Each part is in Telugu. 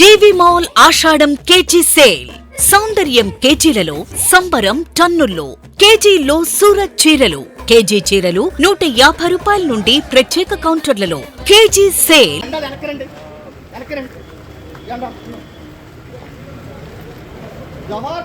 వివి మాల్ ఆషాఢం కేజీ సేల్. సౌందర్యం కేజీలలో సంబరం టన్నుల్లో. కేజీలో సూరత్ చీరలు. కేజీ చీరలు నూట యాభై రూపాయల నుండి ప్రత్యేక కౌంటర్లలో. KG sale. ఎండా కామ్రేడ్ వెనకరండి ఎండా జవహర్.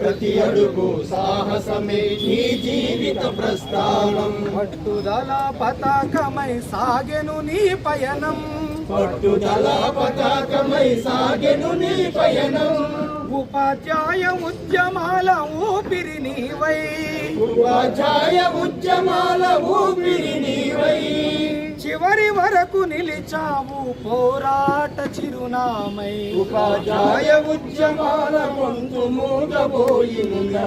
ప్రతి అడుగు సాహసమే నీ జీవిత ప్రస్థానం. పట్టుదల పతాకమై సాగెను నీ పయనం. పట్టుదల పతాకమై సాగెను నీ పయనం. ఉపాధ్యాయ ఉద్యమాల ఊపిరి నీవై. ఉపాధ్యాయ ఉద్యమాల ఊపిరి నీవై. చివరి వరకు నిలిచావు? పోరాట చిరునామై. ఉపాధ్యాయ ఉద్యమాల గొంతు మూగబోయిందా?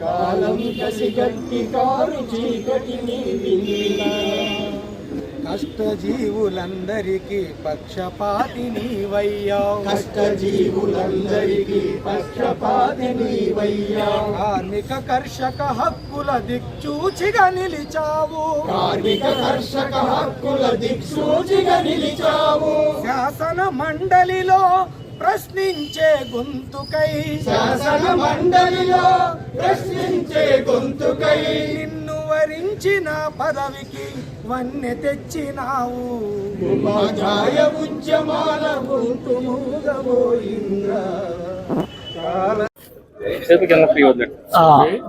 కాలం కసిగట్టి కారు చీకటి నీ కష్టజీవులందరికీ పక్షపాతి నీవయ్యావు కష్టజీవులందరికీ పక్షపాతి నీవయ్యా. కార్మిక కర్షక హక్కుల దిక్చూచిగా నిలిచావు. కార్మిక కర్షక హక్కుల దిక్సూచిగా నిలిచావు. శాసన మండలిలో ప్రశ్నించే గొంతుకై. శాసన మండలిలో ప్రశ్నించే గొంతుకై. నిన్ను వరించిన పదవికి వన్నె తెచ్చినావు. ఉపాధ్యాయ ఉద్యమాల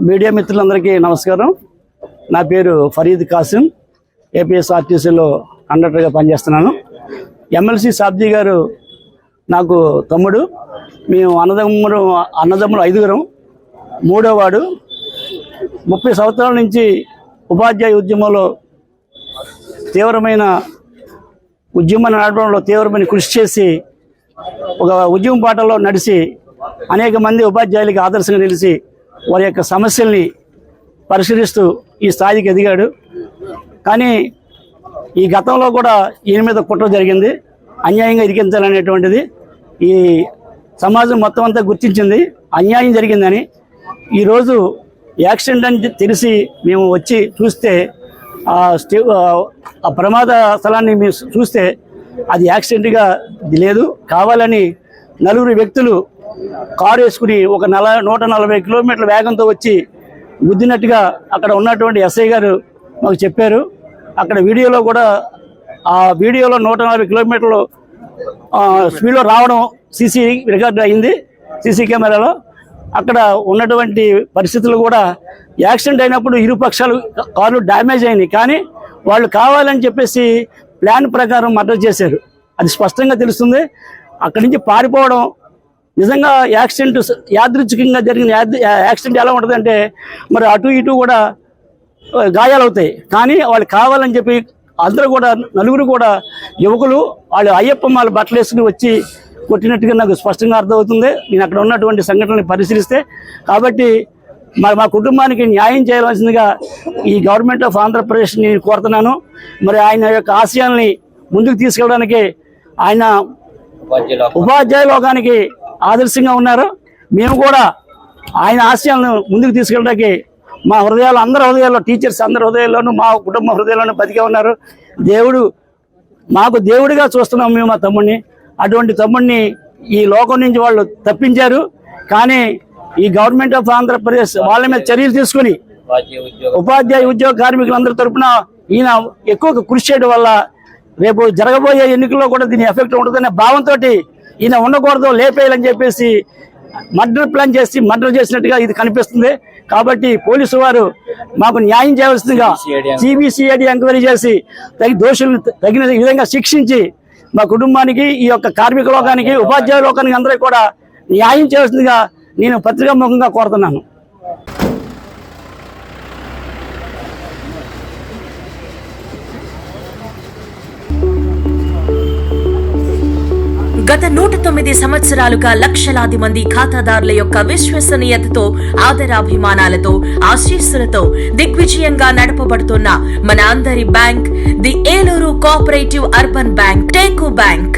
మీడియా మిత్రులందరికీ నమస్కారం. నా పేరు ఫరీద్ కాసిం. ఏపీఎస్ఆర్టీసీలో కండక్టర్గా పనిచేస్తున్నాను. ఎమ్మెల్సీ సాబ్జీ గారు నాకు తమ్ముడు. మేము అన్నదమ్ముడు అన్నదమ్ముడు ఐదుగురం. మూడో వాడు ముప్పై సంవత్సరాల నుంచి ఉపాధ్యాయ ఉద్యమంలో తీవ్రమైన ఉద్యమాన్ని నడపడంలో తీవ్రమైన కృషి చేసి ఒక ఉద్యమం పాటల్లో నడిచి అనేక మంది ఉపాధ్యాయులకి ఆదర్శంగా నిలిచి వారి యొక్క సమస్యల్ని పరిశీలిస్తూ ఈ స్థాయికి ఎదిగాడు. కానీ ఈ గతంలో కూడా ఈయన మీద కుట్ర జరిగింది. అన్యాయంగా ఇరికించాలనేటువంటిది ఈ సమాజం మొత్తం అంతా గుర్తించింది. అన్యాయం జరిగిందని ఈరోజు యాక్సిడెంట్ అని తెలిసి మేము వచ్చి చూస్తే ఆ స్టే ఆ ప్రమాద స్థలాన్ని మేము చూస్తే అది యాక్సిడెంట్గా లేదు. కావాలని నలుగురు వ్యక్తులు కారు వేసుకుని ఒక నల నూట నలభై కిలోమీటర్ల వేగంతో వచ్చి గుద్దినట్టుగా అక్కడ ఉన్నటువంటి ఎస్ఐ గారు మాకు చెప్పారు. అక్కడ వీడియోలో కూడా ఆ వీడియోలో నూట నలభై కిలోమీటర్లు స్పీడ్లో రావడం సీసీ రికార్డ్ అయింది. సీసీ కెమెరాలో అక్కడ ఉన్నటువంటి పరిస్థితులు కూడా యాక్సిడెంట్ అయినప్పుడు ఇరు పక్షాలు కార్లు డ్యామేజ్ అయినాయి. కానీ వాళ్ళు కావాలని చెప్పేసి ప్లాన్ ప్రకారం మర్డర్ చేశారు. అది స్పష్టంగా తెలుస్తుంది. అక్కడి నుంచి పారిపోవడం నిజంగా యాక్సిడెంట్ యాదృచ్ఛికంగా జరిగిన యాద్- యాక్సిడెంట్ ఎలా ఉంటుందంటే మరి అటు ఇటు కూడా గాయాలవుతాయి. కానీ వాళ్ళు కావాలని చెప్పి అందరూ కూడా నలుగురు కూడా యువకులు వాళ్ళు అయ్యప్ప మాల బట్టలు వేసుకుని వచ్చి కొట్టినట్టుగా నాకు స్పష్టంగా అర్థమవుతుంది. నేను అక్కడ ఉన్నటువంటి సంఘటనని పరిశీలిస్తే కాబట్టి మరి మా కుటుంబానికి న్యాయం చేయవలసిందిగా ఈ గవర్నమెంట్ ఆఫ్ ఆంధ్రప్రదేశ్ నేను కోరుతున్నాను. మరి ఆయన యొక్క ఆశయాల్ని ముందుకు తీసుకెళ్ళడానికి ఆయన ఉపాధ్యాయ లోకానికి ఆదర్శంగా ఉన్నారు. మేము కూడా ఆయన ఆశయాలను ముందుకు తీసుకెళ్ళడానికి మా హృదయాలు అందరి హృదయాల్లో టీచర్స్ అందరి హృదయాల్లోనూ మా కుటుంబ హృదయాల్లోనూ బతికే ఉన్నారు. దేవుడు మాకు దేవుడిగా చూస్తున్నాం మేము మా తమ్ముడిని. అటువంటి తమ్ముడిని ఈ లోకం నుంచి వాళ్ళు తప్పించారు. కానీ ఈ గవర్నమెంట్ ఆఫ్ ఆంధ్రప్రదేశ్ వాళ్ళ మీద చర్యలు తీసుకుని ఉపాధ్యాయ ఉద్యోగ. కార్మికులందరి తరపున ఈయన ఎక్కువ కృషి చేయడం వల్ల రేపు జరగబోయే ఎన్నికల్లో కూడా దీని ఎఫెక్ట్ ఉంటుందనే భావంతో ఈయన ఉండకూడదు లేపేయాలని చెప్పేసి మర్డర్ ప్లాన్ చేసి మర్డర్ చేసినట్టుగా ఇది కనిపిస్తుంది. కాబట్టి పోలీసు వారు మాకు న్యాయం చేయవలసిందిగా సిబిసిఐడి ఎంక్వైరీ చేసి తగి దోషులను తగిన విధంగా శిక్షించి మా కుటుంబానికి ఈ యొక్క కార్మిక లోకానికి ఉపాధ్యాయ లోకానికి అందరికీ కూడా న్యాయం చేస్తుందిగా నేను పత్రికా ముఖంగా కోరుతున్నాను. గత నూట తొమ్మిది సంవత్సరాలుగా లక్షలాది మంది ఖాతాదారుల యొక్క విశ్వసనీయతతో ఆదరాభిమానాలతో ఆశీస్సులతో దిగ్విజయంగా నడపబడుతున్న మన అందరి bank the Eluru cooperative urban bank teak bank.